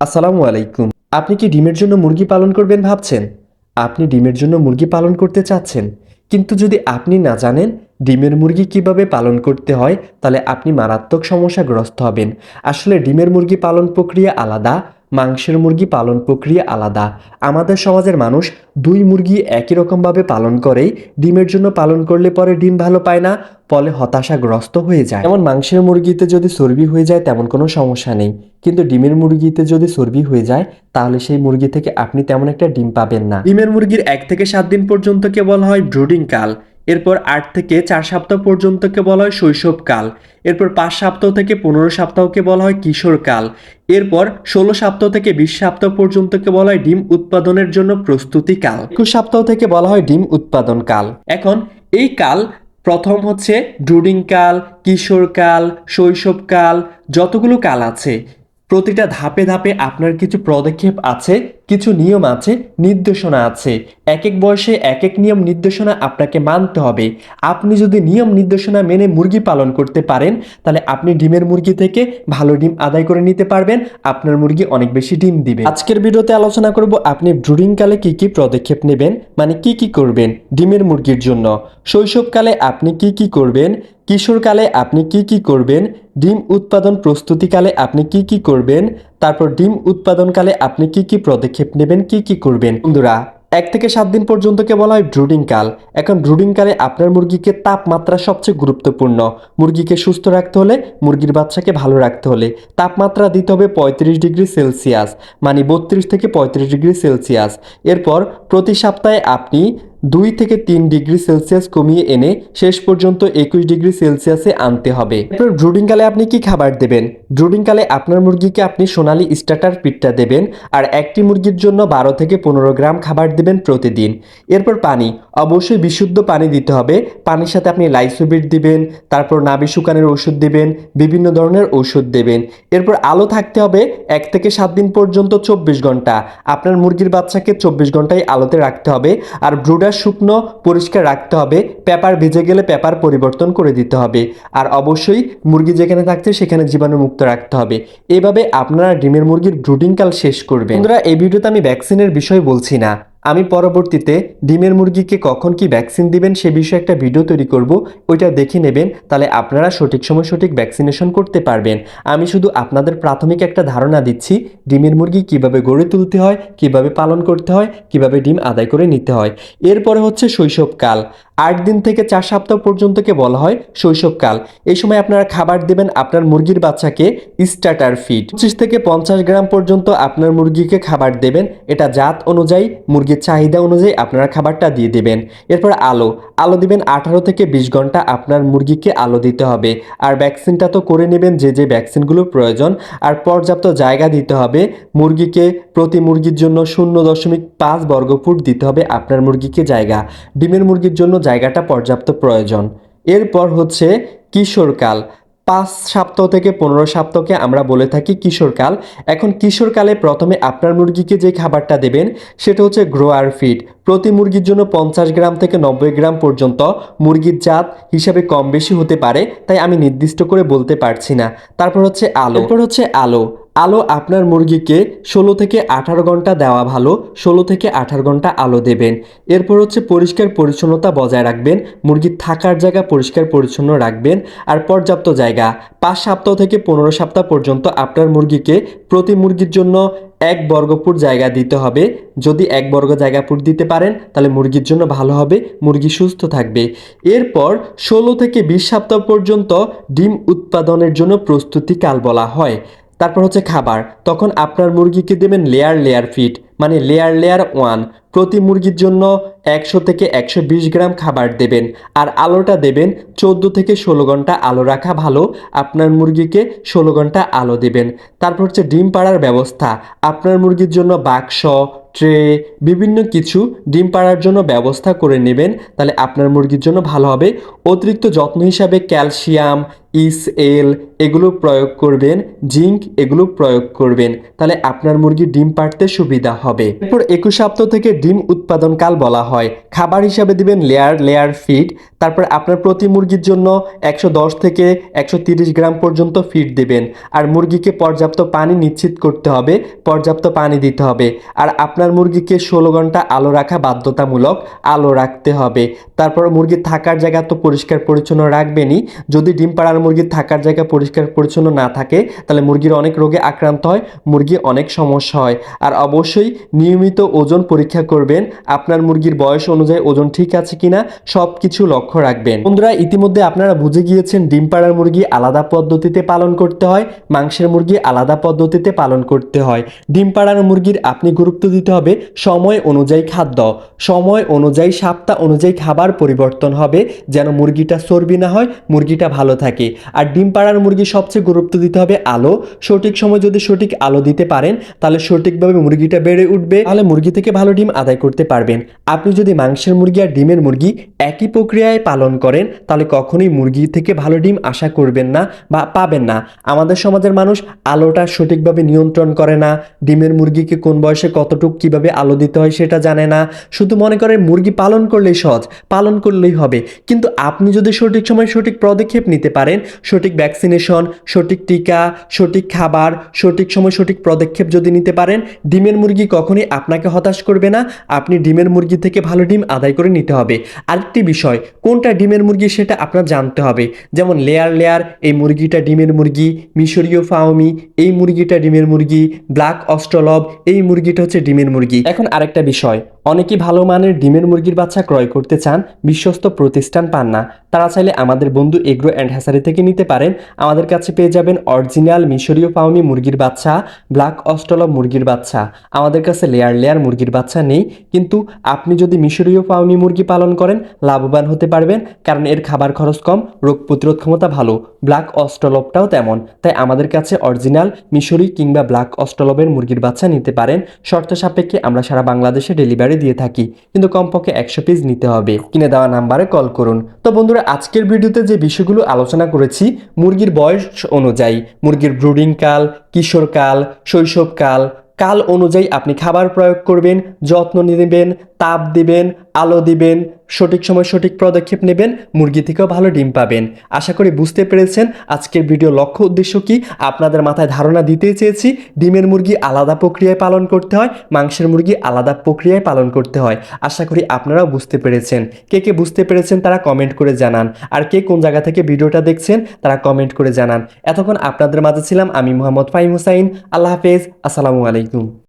আসসালামু আলাইকুম। আপনি কি ডিমের জন্য মুরগি পালন করবেন ভাবছেন? আপনি ডিমের জন্য মুরগি পালন করতে চাচ্ছেন। কিন্তু যদি আপনি না জানেন ডিমের মুরগি কীভাবে পালন করতে হয়, তাহলে আপনি মারাত্মক সমস্যাগ্রস্ত হবেন। আসলে ডিমের মুরগি পালন প্রক্রিয়া আলাদা মাংসের মুরগি পালন প্রক্রিয়া আলাদা। আমাদের সমাজের মানুষ দুই মুরগি একই রকমভাবে পালন করেই, ডিমের জন্য পালন করলে পরে ডিম ভালো পায় না, ফলে হতাশাগ্রস্ত হয়ে যায়। যেমন মাংসের মুরগিতে যদি চর্বি হয়ে যায়, তেমন কোনো সমস্যা নেই। কিন্তু ডিমের মুরগিতে যদি চর্বি হয়ে যায়, তাহলে সেই মুরগি থেকে আপনি তেমন একটা ডিম পাবেন না। ডিমের মুরগির এক থেকে সাত দিন পর্যন্তকে বলা হয় ব্রুডিং কাল। এরপর আট থেকে চার সপ্তাহ পর্যন্তকে বলা হয় শৈশবকাল। এরপর পাঁচ সপ্তাহ থেকে পনেরো সপ্তাহকে বলা হয় কিশোরকাল। এরপর ষোলো সপ্তাহ থেকে বিশ সপ্তাহ পর্যন্তকে বলা হয় ডিম উৎপাদনের জন্য প্রস্তুতিকাল। একুশ সপ্তাহ থেকে বলা হয় ডিম উৎপাদন কাল এখন এই কাল প্রথম হচ্ছে ব্রুডিং কাল কিশোরকাল, শৈশবকাল, যতগুলো কাল আছে প্রতিটা ধাপে ধাপে আপনার কিছু পদক্ষেপ আছে, কিছু নিয়ম আছে, নির্দেশনা আছে। এক এক বয়সে এক এক নিয়ম নির্দেশনা আপনাকে মানতে হবে। আপনি যদি নিয়ম নির্দেশনা মেনে মুরগি পালন করতে পারেন, তাহলে আপনি ডিমের মুরগি থেকে ভালো ডিম আদায় করে নিতে পারবেন। আপনার মুরগি অনেক বেশি ডিম দিবে। আজকের ভিডিওতে আলোচনা করব আপনি ব্রুডিং কালে কি কি পদক্ষেপ নেবেন মানে কি কি করবেন ডিমের মুরগির জন্য। শৈশবকালে আপনি কি কি করবেন কিশোরকালে আপনি কি কি করবেন? ডিম উৎপাদন প্রস্তুতিকালে আপনি কি কি করবেন? তারপর ডিম উৎপাদনকালে আপনি কি কি পদক্ষেপ নেবেন? কি কি করবেন? বন্ধুরা, এক থেকে সাত দিন পর্যন্তকে বলা হয় ব্রুডিং কাল। এখন ব্রুডিং কালে আপনার মুরগিকে তাপমাত্রা সবচেয়ে গুরুত্বপূর্ণ। মুরগিকে সুস্থ রাখতে হলে মুরগির বাচ্চাকে ভালো রাখতে হলে তাপমাত্রা দিতে হবে পঁয়ত্রিশ ডিগ্রি সেলসিয়াস মানে বত্রিশ থেকে পঁয়ত্রিশ ডিগ্রি সেলসিয়াস। এরপর প্রতি সপ্তাহে আপনি দুই থেকে তিন ডিগ্রি সেলসিয়াস কমিয়ে এনে শেষ পর্যন্ত একুশ ডিগ্রি সেলসিয়াসে আনতে হবে। এরপর ব্রুডিংকালে আপনি কি খাবার দেবেন? ব্রুডিংকালে আপনার মুরগিকে আপনি সোনালি স্টার্টার পিটটা দেবেন আর একটি মুরগির জন্য বারো থেকে পনেরো গ্রাম খাবার দেবেন প্রতিদিন। এরপর পানি। অবশ্যই বিশুদ্ধ পানি দিতে হবে। পানির সাথে আপনি লাইসোবিট দিবেন, তারপর নাবি শুকানের ওষুধ দেবেন, বিভিন্ন ধরনের ওষুধ দেবেন। এরপর আলো থাকতে হবে এক থেকে সাত দিন পর্যন্ত চব্বিশ ঘণ্টা। আপনার মুরগির বাচ্চাকে চব্বিশ ঘন্টায় আলোতে রাখতে হবে। আর ব্রুডার শুকনো, পরিষ্কার রাখতে হবে। পেপার ভিজে গেলে পেপার পরিবর্তন করে দিতে হবে। আর অবশ্যই মুরগি যেখানে থাকছে সেখানে জীবাণুমুক্ত রাখতে হবে। এভাবে আপনারা ডিমের মুরগির ব্রুডিং কাল শেষ করবেন। বন্ধুরা, এই ভিডিওতে আমি ভ্যাকসিনের বিষয় বলছি না। আমি পরবর্তীতে ডিমের মুরগিকে কখন কি ভ্যাকসিন দিবেন সে বিষয়ে একটা ভিডিও তৈরি করব। ওইটা দেখে নেবেন, তাহলে আপনারা সঠিক সময় সঠিক ভ্যাকসিনেশন করতে পারবেন। আমি শুধু আপনাদের প্রাথমিক একটা ধারণা দিচ্ছি, ডিমের মুরগি কীভাবে গড়ে তুলতে হয়, কীভাবে পালন করতে হয়, কীভাবে ডিম আদায় করে নিতে হয়। এরপরে হচ্ছে শৈশবকাল। আট দিন থেকে চার সপ্তাহ পর্যন্তকে বলা হয় শৈশবকাল। এই সময় আপনারা খাবার দেবেন আপনার মুরগির বাচ্চাকে স্টার্টার ফিড পঁচিশ থেকে পঞ্চাশ গ্রাম পর্যন্ত আপনার মুরগিকে খাবার দেবেন। এটা জাত অনুযায়ী মুরগির চাহিদা অনুযায়ী আপনারা খাবারটা দিয়ে দেবেন। এরপর আলো। আলো দিবেন আঠারো থেকে বিশ ঘণ্টা আপনার মুরগিকে আলো দিতে হবে। আর ভ্যাকসিনটা তো করে নেবেন যে যে ভ্যাকসিনগুলো প্রয়োজন। আর পর্যাপ্ত জায়গা দিতে হবে। মুরগিকে প্রতি মুরগির জন্য শূন্য দশমিক পাঁচ বর্গফুট দিতে হবে আপনার মুরগিকে জায়গা। ডিমের মুরগির জন্য জায়গাটা পর্যাপ্ত প্রয়োজন। এরপর হচ্ছে কিশোরকাল। পাঁচ সপ্তাহ থেকে পনেরো সপ্তাহকে আমরা বলে থাকি কিশোরকাল এখন কিশোরকালে প্রথমে আপনার মুরগিকে যে খাবারটা দেবেন, সেটা হচ্ছে গ্রোয়ার ফিড প্রতি মুরগির জন্য পঞ্চাশ গ্রাম থেকে নব্বই গ্রাম পর্যন্ত মুরগির জাত হিসাবে কম বেশি হতে পারে, তাই আমি নির্দিষ্ট করে বলতে পারছি না। তারপর হচ্ছে আলো। এরপর হচ্ছে আলো। আলো আপনার মুরগিকে ষোলো থেকে আঠারো ঘণ্টা দেওয়া ভালো, ষোলো থেকে আঠারো ঘণ্টা আলো দেবেন। এরপর হচ্ছে পরিষ্কার পরিচ্ছন্নতা বজায় রাখবেন মুরগির থাকার জায়গা পরিষ্কার পরিচ্ছন্ন রাখবেন আর পর্যাপ্ত জায়গা। পাঁচ সপ্তাহ থেকে পনেরো সপ্তাহ পর্যন্ত আপনার মুরগিকে প্রতি মুরগির জন্য এক বর্গফুট জায়গা দিতে হবে। যদি এক বর্গ জায়গা ফুট দিতে পারেন, তাহলে মুরগির জন্য ভালো হবে, মুরগি সুস্থ থাকবে। এরপর ষোলো থেকে বিশ সপ্তাহ পর্যন্ত ডিম উৎপাদনের জন্য প্রস্তুতিকাল বলা হয়। তারপর হচ্ছে খাবার। তখন আপনার মুরগিকে দেবেন লেয়ার লেয়ার ফিট মানে লেয়ার লেয়ার ওয়ান প্রতি মুরগির জন্য একশো থেকে একশো বিশ গ্রাম খাবার দেবেন। আর আলোটা দেবেন চোদ্দ থেকে ষোলো ঘণ্টা আলো রাখা ভালো। আপনার মুরগিকে ষোলো ঘণ্টা আলো দেবেন। তারপর হচ্ছে ডিম পাড়ার ব্যবস্থা। আপনার মুরগির জন্য বাক্স, ট্রে, বিভিন্ন কিছু ডিম পাড়ার জন্য ব্যবস্থা করে নেবেন। তাহলে আপনার মুরগির জন্য ভালো হবে। অতিরিক্ত যত্ন হিসাবে ক্যালসিয়াম ইস, এল এগুলো প্রয়োগ করবেন, জিঙ্ক এগুলো প্রয়োগ করবেন। তাহলে আপনার মুরগি ডিম পাড়তে সুবিধা হবে। এরপর একুশ সপ্তাহ থেকে ডিম উৎপাদনকাল বলা হয়। খাবার হিসাবে দিবেন লেয়ার লেয়ার ফিড। তারপর আপনার প্রতি মুরগির জন্য একশো দশ থেকে একশো গ্রাম পর্যন্ত ফিড দেবেন। আর মুরগিকে পর্যাপ্ত পানি নিশ্চিত করতে হবে, পর্যাপ্ত পানি দিতে হবে। আর আপনার মুরগিকে ষোলো ঘণ্টা আলো রাখা বাধ্যতামূলক আলো রাখতে হবে। তারপর মুরগির থাকার জায়গা তো পরিষ্কার পরিচ্ছন্ন রাখবেনই। যদি ডিম পাড়ার মুরগির থাকার জায়গা পরিষ্কার পরিচ্ছন্ন না থাকে, তাহলে মুরগির অনেক রোগে আক্রান্ত হয়, মুরগি অনেক সমস্যা হয়। আর অবশ্যই নিয়মিত ওজন পরীক্ষা করবেন, আপনার মুরগির বয়স অনুযায়ী ওজন ঠিক আছে কিনা সব কিছু লক্ষ্য রাখবেন। বন্ধুরা, ইতিমধ্যে আপনারা বুঝে গিয়েছেন, ডিম পাড়ার মুরগি আলাদা পদ্ধতিতে পালন করতে হয়, মাংসের মুরগি আলাদা পদ্ধতিতে পালন করতে হয়। ডিম পাড়ার মুরগির আপনি গুরুত্ব দিতে হবে, সময় অনুযায়ী খাদ্য, সময় অনুযায়ী, সপ্তাহ অনুযায়ী খাবার পরিবর্তন হবে, যেন মুরগিটা চর্বি না হয়, মুরগিটা ভালো থাকে। আর ডিম পাড়ার মুরগি সবচেয়ে গুরুত্ব দিতে হবে আলো। সঠিক সময় যদি সঠিক আলো দিতে পারেন, তাহলে সঠিকভাবে মুরগিটা বেড়ে উঠবে। তাহলে মুরগি থেকে ভালো ডিম আদায় করতে পারবেন। আপনি যদি মাংসের মুরগি আর ডিমের মুরগি একই প্রক্রিয়ায় পালন করেন, তাহলে কখনোই মুরগি থেকে ভালো ডিম আশা করবেন না বা পাবেন না। আমাদের সমাজের মানুষ আলোটা সঠিকভাবে নিয়ন্ত্রণ করে না। ডিমের মুরগিকে কোন বয়সে কতটুক কীভাবে আলো দিতে হয় সেটা জানে না। শুধু মনে করে মুরগি পালন করলেই সহজ, পালন করলেই হবে। কিন্তু আপনি যদি সঠিক সময় সঠিক পদক্ষেপ নিতে পারেন সঠিক ভ্যাকসিনেশন সঠিক টিকা, সঠিক খাবার, সঠিক সময় সঠিক পদক্ষেপ যদি নিতে পারেন, ডিমের মুরগি কখনই আপনাকে হতাশ করবে না। আপনি ডিমের মুরগি থেকে ভালো ডিম আদায় করে নিতে হবে। আরেকটি বিষয়, কোনটা ডিমের মুরগি সেটা আপনার জানতে হবে। যেমন লেয়ার লেয়ার এই মুরগিটা ডিমের মুরগি, মিশরীয় ফাউমি এই মুরগিটা ডিমের মুরগি ব্ল্যাক অস্ট্রলব, এই মুরগিটা হচ্ছে ডিমের মুরগি। এখন আরেকটা বিষয় অনেকে ভালো মানের ডিমের মুরগির বাচ্চা ক্রয় করতে চান, বিশ্বস্ত প্রতিষ্ঠান পান না। তারা চাইলে আমাদের বন্ধু এগ্রো অ্যান্ড হ্যাসারি থেকে নিতে পারেন। আমাদের কাছে পেয়ে যাবেন অরিজিনাল মিশরীয় পাউমি মুরগির বাচ্চা, ব্ল্যাক অস্ট্রলব মুরগির বাচ্চা। আমাদের কাছে লেয়ার লেয়ার মুরগির বাচ্চা নেই, কিন্তু আপনি যদি মিশরীয় পাউমি মুরগি পালন করেন, লাভবান হতে পারবেন, কারণ এর খাবার খরচ কম, রোগ প্রতিরোধ ক্ষমতা ভালো। ব্ল্যাক অস্ট্রলবটাও তেমন, তাই আমাদের কাছে অরিজিনাল মিশরি কিংবা ব্ল্যাক অস্ট্রলবের মুরগির বাচ্চা নিতে পারেন। শর্ত সাপেক্ষে আমরা সারা বাংলাদেশে ডেলিভারি দিয়ে থাকি, কিন্তু কমপক্ষে একশো পিস নিতে হবে। কিনে দেওয়া নাম্বারে কল করুন। তো বন্ধুরা, আজকের ভিডিওতে যে বিষয়গুলো আলোচনা করেছি, মুরগির বয়স অনুযায়ী, মুরগির ব্রুডিং কাল কিশোরকাল শৈশবকাল কাল অনুযায়ী আপনি খাবার প্রয়োগ করবেন, যত্ন নেবেন, তাপ দিবেন, আলো দিবেন সঠিক সময় সঠিক পদক্ষেপ নেবেন, মুরগি থেকেও ভালো ডিম পাবেন। আশা করি বুঝতে পেরেছেন আজকের ভিডিও লক্ষ্য উদ্দেশ্য কি? আপনাদের মাথায় ধারণা দিতে চেয়েছি, ডিমের মুরগি আলাদা প্রক্রিয়ায় পালন করতে হয়, মাংসের মুরগি আলাদা প্রক্রিয়ায় পালন করতে হয়। আশা করি আপনারাও বুঝতে পেরেছেন। কে কে বুঝতে পেরেছেন তারা কমেন্ট করে জানান। আর কে কোন জায়গা থেকে ভিডিওটা দেখছেন তারা কমেন্ট করে জানান। এতক্ষণ আপনাদের মাঝে ছিলাম আমি মোহাম্মদ ফাহিম হুসাইন। আল্লাহ হাফেজ, আসসালামু আলাইকুম।